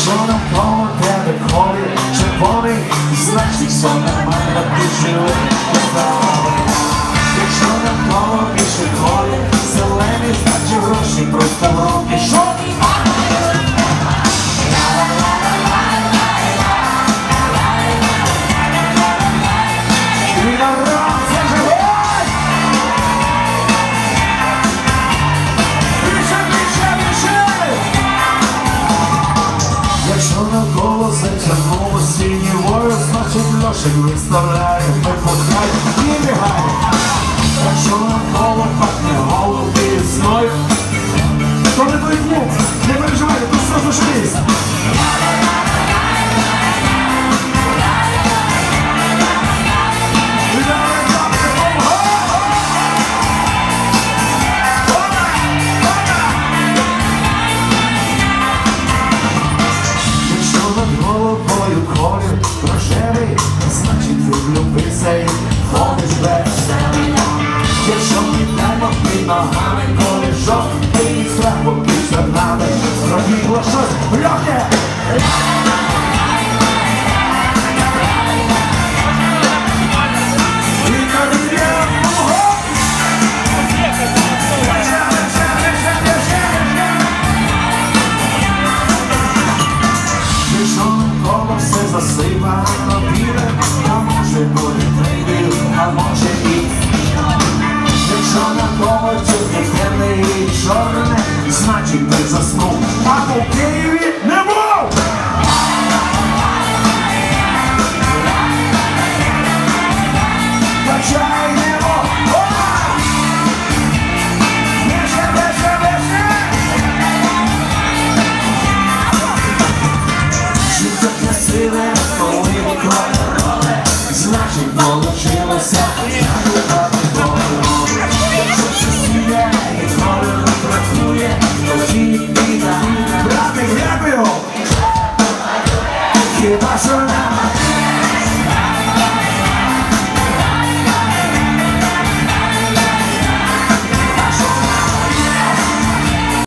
Якщо навколо тебе колір червоний, значить все нормально, ти значить лошадь виставляє, ми пухай і бігає. Якщо навколо пахне голуби весною, то не той не переживайте, тут сразу швидкість. Якщо над головою колір рожевий, ногами покинь над нами, пробігло щось. Мого. Якщо навколо все засипано біле, чорне, значить ти заснув, а по Києві